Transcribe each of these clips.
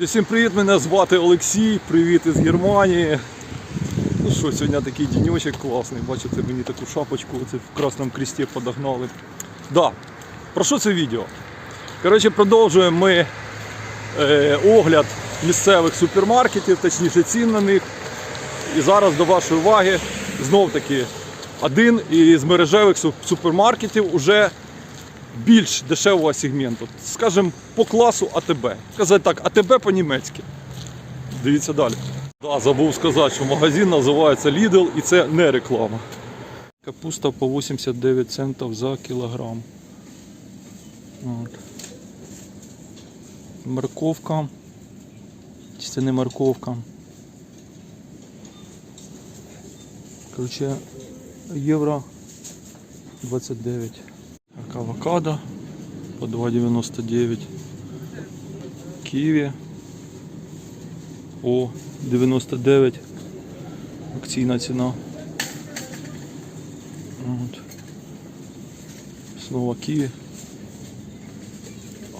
Всім привіт, мене звати Олексій, привіт із Германії. Ну що, сьогодні такий діньочок класний. Бачите, мені таку шапочку оце в красному кресті подогнали. Да, про що це відео? Коротше, продовжуємо ми е, огляд місцевих супермаркетів, точніше цін на них. І зараз до вашої уваги знов таки один із мережевих супермаркетів уже більш дешевого сегменту. Скажімо, по класу АТБ. Сказати так, АТБ по-німецьки. Дивіться далі. Да, забув сказати, що магазин називається Lidl і це не реклама. Капуста по 89 центів за кілограм. От. Морковка. Чи це не морковка? Короче, євро 29. Авокадо по 2,99. Киви по 99. Акційна ціна. От. Знову киви.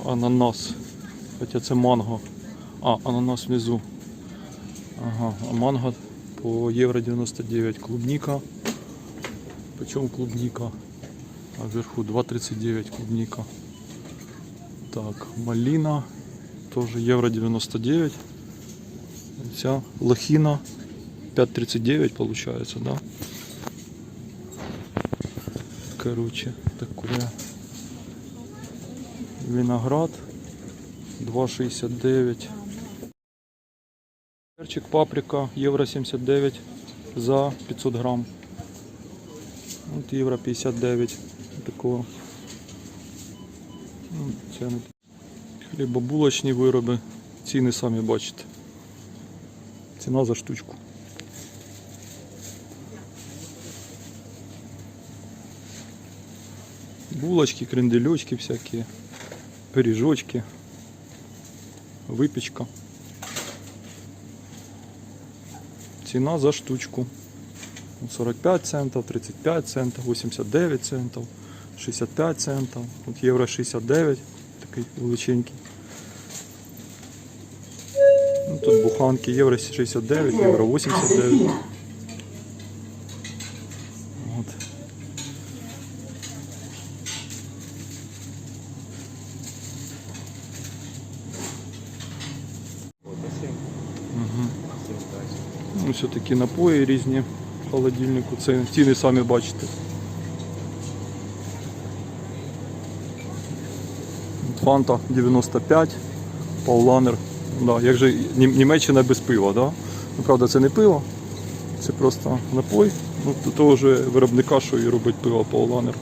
Ананас. Хоча це манго. А, ананас внизу. Ага, а манго по євро 99. Клубника. Почем клубника? А вверху 2,39 клубника. Так, малина тоже евро 99. Вся лохина 5,39 получается, да? Короче, такое. Виноград 2,69. Перчик паприка евро 79 за 500 грамм. От євро 59 такого. Ну, хлібобулочні вироби. Ціни самі бачите. Ціна за штучку. Булочки, крендельочки всякие, пиріжочки, випічка. Ціна за штучку. 45 центів, 35 центів, 89 центів, 65 центів, от євро 69, такий величенький. Ну, тут буханки євро 69, євро 89. От. Ну, все такі напої різні в холодильнику. Це ціни самі бачите. Фанта 95, Пауланер. Да, як же Німеччина без пива, да? Ну, правда, це не пиво, це просто напой. Ну, до того ж виробника, що і робить пиво Пауланер.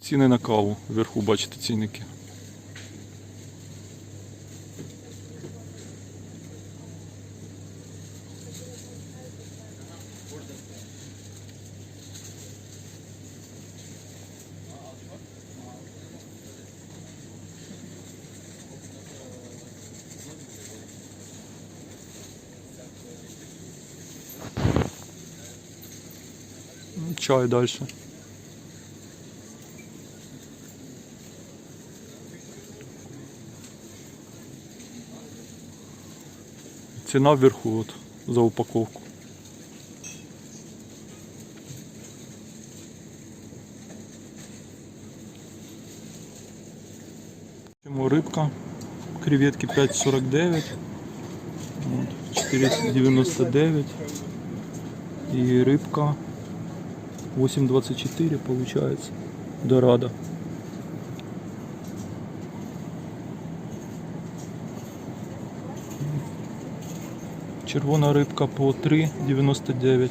Ціни на каву. Вверху бачите цінники. Чай далі. Ціна вверху от, за упаковку. Рибка? Креветки 5,49. От, 4,99. І рибка 8,24 получается. Дорадо. Червона рибка по 3,99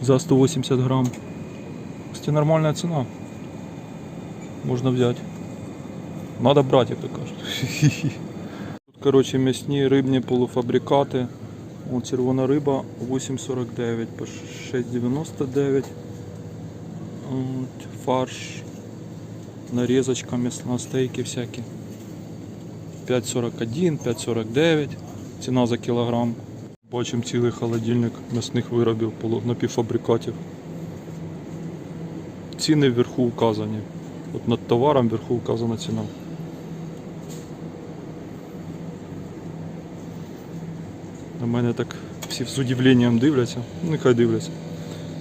за 180 грамм. Кстати, нормальная цена. Можно взять. Надо брать, як то короче, м'ясні рибні полуфабрикати. О, червона риба 8,49 по 6,99. Фарш. Нарезочка м'ясна, стейки всякі. 5,41, 5,49. Ціна за кілограм. Бачимо цілий холодильник м'ясних виробів, напівфабрикатів. Ціни вверху указані. От над товаром вверху указана ціна. На мене так всі з удивленням дивляться. Ну, Нехай дивляться.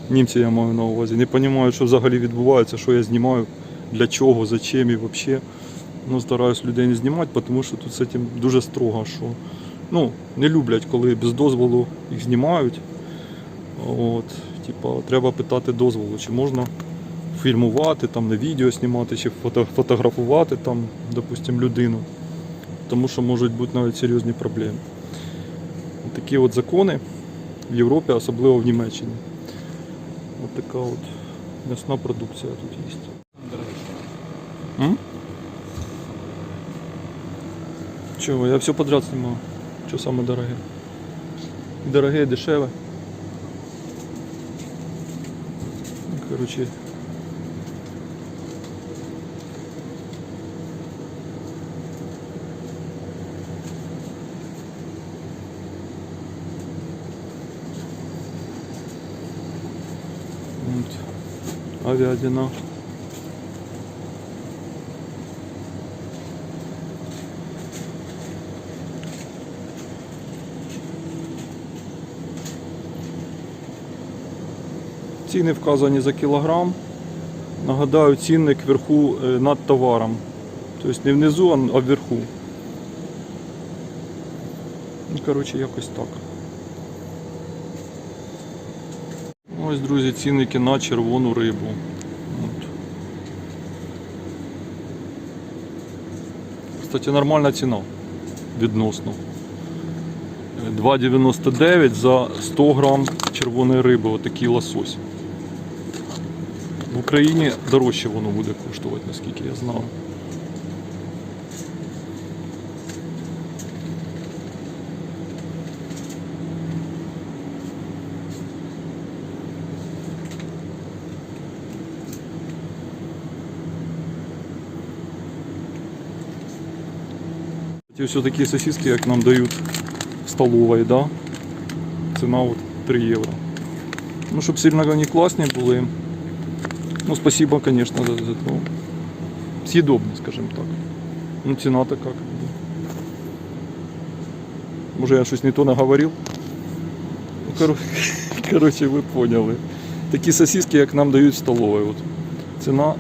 Німці я маю на увазі. Не розуміють, що взагалі відбувається, що я знімаю, для чого, зачем і взагалі. Ну, стараюсь людей не знімати, тому що тут з цим дуже строго, що ну, не люблять, коли без дозволу їх знімають. От, типа, треба питати дозволу, чи можна фільмувати, там, на відео знімати, чи фото, фотографувати там, допустим, людину. Тому що можуть бути навіть серйозні проблеми. Такі от закони в Європі, особливо в Німеччині. От така от м'ясна продукція тут є. М? Чего? Я все подряд снимаю. Что самое дорогое? Дорогие, дешевые. Ну, Короче. Вот. Ціни вказані за кілограм. Нагадаю, цінник вверху е, над товаром. Тобто не внизу, а вверху. Ну, коротше, якось так. Ось, друзі, цінники на червону рибу. От. Кстати, нормальна ціна відносно. 2,99 за 100 грам червоної риби, отакий лосось. В Україні дорожче воно буде коштувати, наскільки я знав. Ті ось такі сосиски, як нам дають в столовой, да? Ціна от 3 євро. Ну, щоб сильно вони класні були. Ну, спасибо, конечно, за, за ну, съедобно, скажем так. Ну, ціна така. Може я щось не то наговорив? Ну, коро- короче, ви поняли. Такі сосиски, як нам дають в столовой. От. Ціна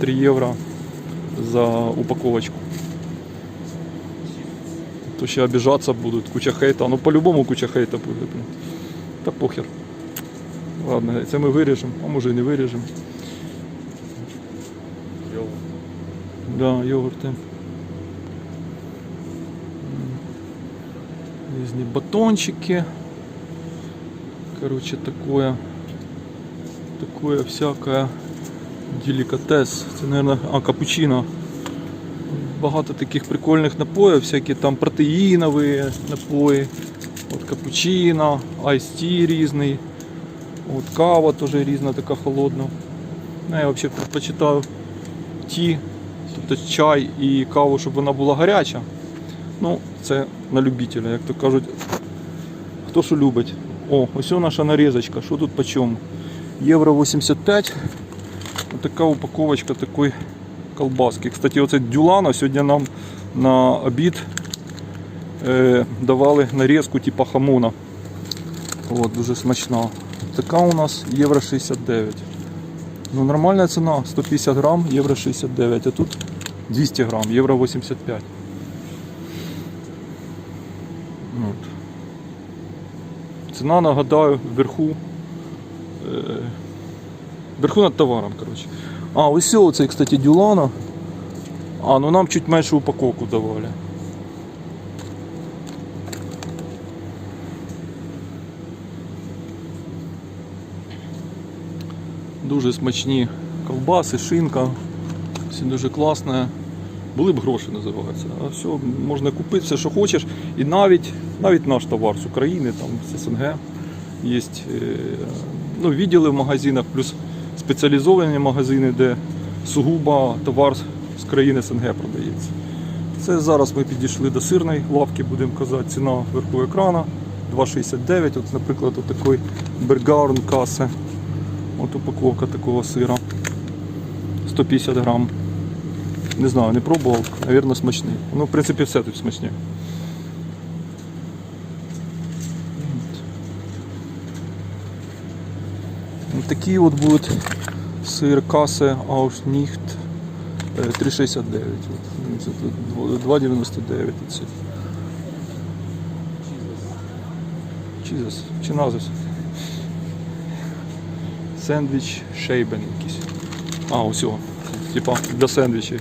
3 євро за упаковочку. То ще обіжатися будуть, куча хейта. Ну по-любому куча хейта буде. блін. Та похер. Ладно, це ми виріжемо, а може і не виріжемо. Да, йогурти. Різні батончики. Короче, такое. Такое всякое делікатес. Це, наверное, а, капучино. Багато таких прикольних напоїв, всякі там протеїнові напої. От капучино, айсті різний. От кава теж різна, така холодна. Ну, я взагалі предпочитаю ті, тобто чай і каву, щоб вона була гаряча. Ну, це на любителя, як то кажуть, хто що любить. О, ось наша нарізочка. Що тут по чому? Євро 85. Така упаковочка такої колбаски. Кстати, оце дюлана сьогодні нам на обід е, давали нарізку типу хамона. От, дуже смачна. Така у нас євро 69. Ну, нормальна ціна 150 грам, євро 69, а тут 200 грам, євро 85. От. Ціна, нагадаю, вверху. Е, вверху над товаром, коротше. А, ось оцей, кстати, дюлана. А, ну нам чуть менше упаковку давали. Дуже смачні ковбаси, шинка. Все дуже класне. Були б гроші називається. А все, можна купити все, що хочеш. І навіть, навіть наш товар з України, там з СНГ є ну, відділи в магазинах, плюс спеціалізовані магазини, де сугубо товар з країни СНГ продається. Це зараз ми підійшли до сирної лавки, будемо казати, ціна вверху екрана. 2,69. От, наприклад, от такий Бергаун касе. От упаковка такого сира. 150 грам. Не знаю, не пробував, навірно, смачний. Ну, в принципі, все тут смачне. От Такі от будуть сир касе Аушніхт 3,69. От. Ну, Це тут 2,99. Це. Чізес. Чи назис? Сендвіч шейбен якийсь. А, усього. Типа для сендвічей.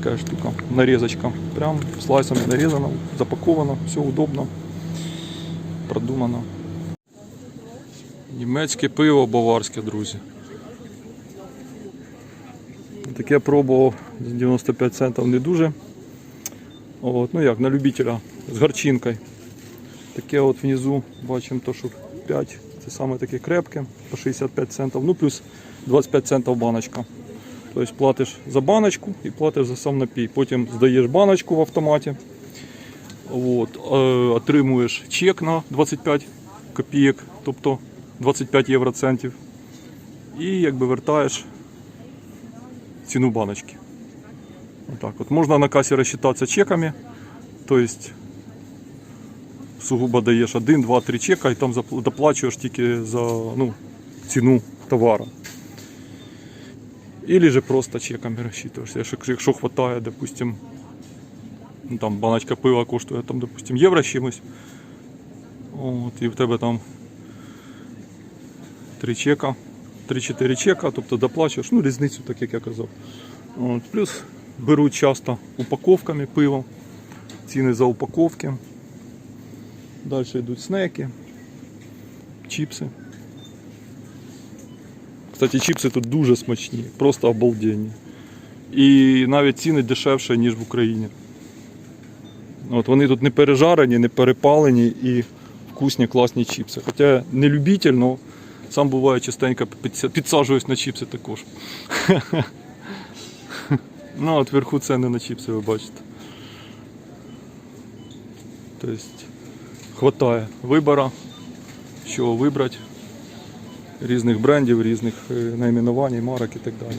Така штука. Нарізочка. Прям слайсами нарізано, запаковано, все удобно, продумано. Німецьке пиво баварське, друзі. Таке пробував з 95 центів не дуже. От, ну як, на любителя з горчинкою. Таке от внизу бачимо то, що 5. Це саме таке крепке, по 65 центів, ну плюс 25 центів баночка. Тобто платиш за баночку і платиш за сам напій. Потім здаєш баночку в автоматі. От, е, отримуєш чек на 25 копійок, тобто 25 євроцентів. І якби вертаєш ціну баночки. Отак от. Можна на касі розчитатися чеками. Тобто сугубо даєш один, два, три чека і там доплачуєш тільки за ну, ціну товару. Или же просто чеками рассчитываешься. Якщо, якщо хватає, допустим, ну, там баночка пива коштує, там, допустим, євро чимось. От, і в тебе там три чека, 3-4 чека, тобто доплачуєш, ну різницю, так як я казав. От, плюс беруть часто упаковками пиво, ціни за упаковки. Далі йдуть снеки, чіпси. Кстати, чіпси тут дуже смачні, просто обалденні. І навіть ціни дешевше, ніж в Україні. От вони тут не пережарені, не перепалені і вкусні, класні чіпси. Хоча не любитель, але сам буває частенько підсаджуюсь на чіпси також. Ну, от вверху не на чіпси ви бачите. Тобто, хватає вибора, що вибрати, різних брендів, різних е, найменувань, марок і так далі.